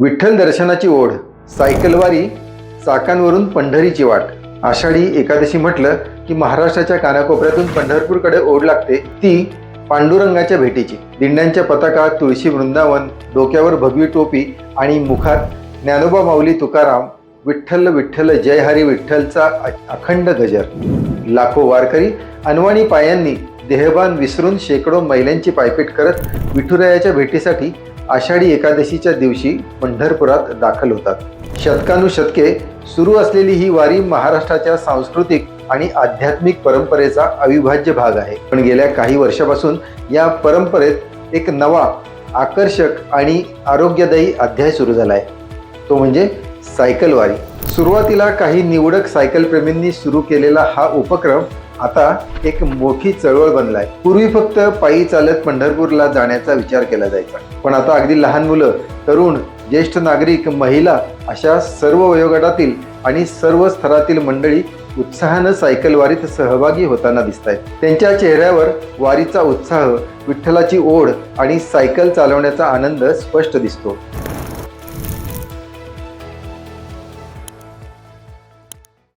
विठ्ठल दर्शनाची ओढ सायकलवारी चाकांवरून पंढरीची वाट. आषाढी एकादशी म्हटलं की महाराष्ट्राच्या कानाकोपऱ्यातून पंढरपूरकडे ओढ लागते ती पांडुरंगाच्या भेटीची. दिंड्यांच्या पताका तुळशी वृंदावन डोक्यावर भगवी टोपी आणि मुखात ज्ञानोबा माऊली तुकाराम विठ्ठल विठ्ठल जय हरी विठ्ठलचा अखंड गजर. लाखो वारकरी अनवाणी पायांनी देहबान विसरून शेकडो मैलांची पायपीट करत विठुरायाच्या भेटीसाठी आषाढी एकादशीच्या दिवशी पंढरपुरात दाखल होतात. शतकानुशतके सुरू असलेली ही वारी महाराष्ट्राच्या सांस्कृतिक आणि आध्यात्मिक परंपरेचा अविभाज्य भाग आहे. पण गेल्या काही वर्षापासून या परंपरेत एक नवा आकर्षक आणि आरोग्यदायी अध्याय सुरू झाला आहे तो म्हणजे सायकल वारी. सुरुवातीला काही निवडक सायकलप्रेमींनी सुरू केलेला हा उपक्रम आता एक मोठी चळवळ बनलाय. पूर्वी फक्त पायी चालत पंढरपूरला जाण्याचा विचार केला जायचा. पण आता अगदी लहान मुलं तरुण ज्येष्ठ नागरिक महिला अशा सर्व वयोगटातील आणि सर्व स्तरातील मंडळी उत्साहानं सायकल वारीत सहभागी होताना दिसत आहेत त्यांच्या चेहऱ्यावर वारीचा उत्साह विठ्ठलाची ओढ आणि सायकल चालवण्याचा आनंद स्पष्ट दिसतो.